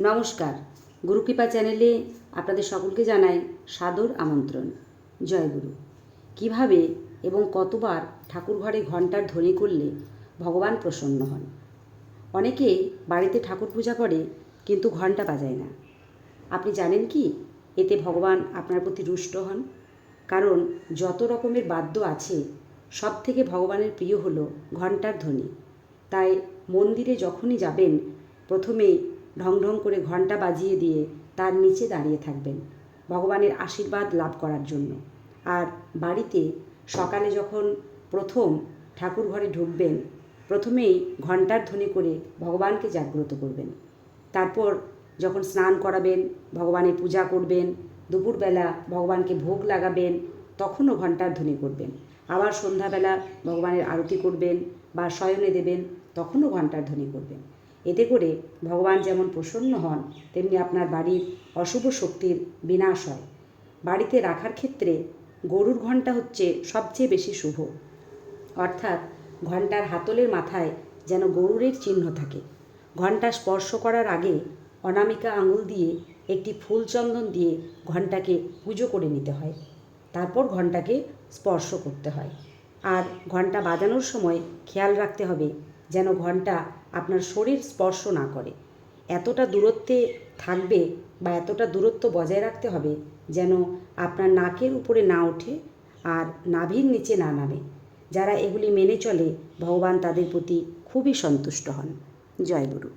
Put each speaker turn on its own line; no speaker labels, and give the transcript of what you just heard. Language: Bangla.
নমস্কার। গুরুকৃপা চ্যানেলে আপনাদের সকলকে জানাই সাদর আমন্ত্রণ। জয় গুরু। কীভাবে এবং কতবার ঠাকুর ঘরে ঘণ্টার ধ্বনি করলে ভগবান প্রসন্ন হন? অনেকে বাড়িতে ঠাকুর পূজা করে, কিন্তু ঘণ্টা বাজায় না। আপনি জানেন কি? এতে ভগবান আপনার প্রতি রুষ্ট হন। কারণ যত রকমের বাদ্য আছে সব থেকে ভগবানের প্রিয় হলো ঘণ্টার ধ্বনি। তাই মন্দিরে যখনই যাবেন প্রথমেই ঢং ঢং করে ঘণ্টা বাজিয়ে দিয়ে তার নিচে দাঁড়িয়ে থাকবেন, ভগবানের আশীর্বাদ লাভ করার জন্য। আর বাড়িতে সকালে যখন প্রথম ঠাকুর ঘরে ঢুকবেন, প্রথমেই ঘণ্টার ধ্বনি করে ভগবানকে জাগ্রত করবেন। তারপর যখন স্নান করাবেন, ভগবানের পূজা করবেন, দুপুরবেলা ভগবানকে ভোগ লাগাবেন, তখনও ঘণ্টার ধ্বনি করবেন। আবার সন্ধ্যাবেলা ভগবানের আরতি করবেন বা শয়নে দেবেন, তখনও ঘণ্টার ধ্বনি করবেন। এতে করে ভগবান যেমন প্রসন্ন হন, তেমনি আপনার বাড়ির অশুভ শক্তির বিনাশ হয়। বাড়িতে রাখার ক্ষেত্রে গরুর ঘণ্টা হচ্ছে সবচেয়ে বেশি শুভ। অর্থাৎ ঘণ্টার হাতলের মাথায় যেন গরুরের চিহ্ন থাকে। ঘণ্টা স্পর্শ করার আগে অনামিকা আঙুল দিয়ে একটি ফুল চন্দন দিয়ে ঘণ্টাকে পুজো করে নিতে হয়। তারপর ঘণ্টাকে স্পর্শ করতে হয়। আর ঘণ্টা বাজানোর সময় খেয়াল রাখতে হবে যেন ঘণ্টা আপনার শরীর স্পর্শ না করে। এতটা দূরত্বে থাকবে বা এতটা দূরত্ব বজায় রাখতে হবে যেন আপনার নাকের উপরে না ওঠে আর নাভির নিচে না নামে। যারা এগুলি মেনে চলে, ভগবান তাদের প্রতি খুবই সন্তুষ্ট হন। জয় গুরু।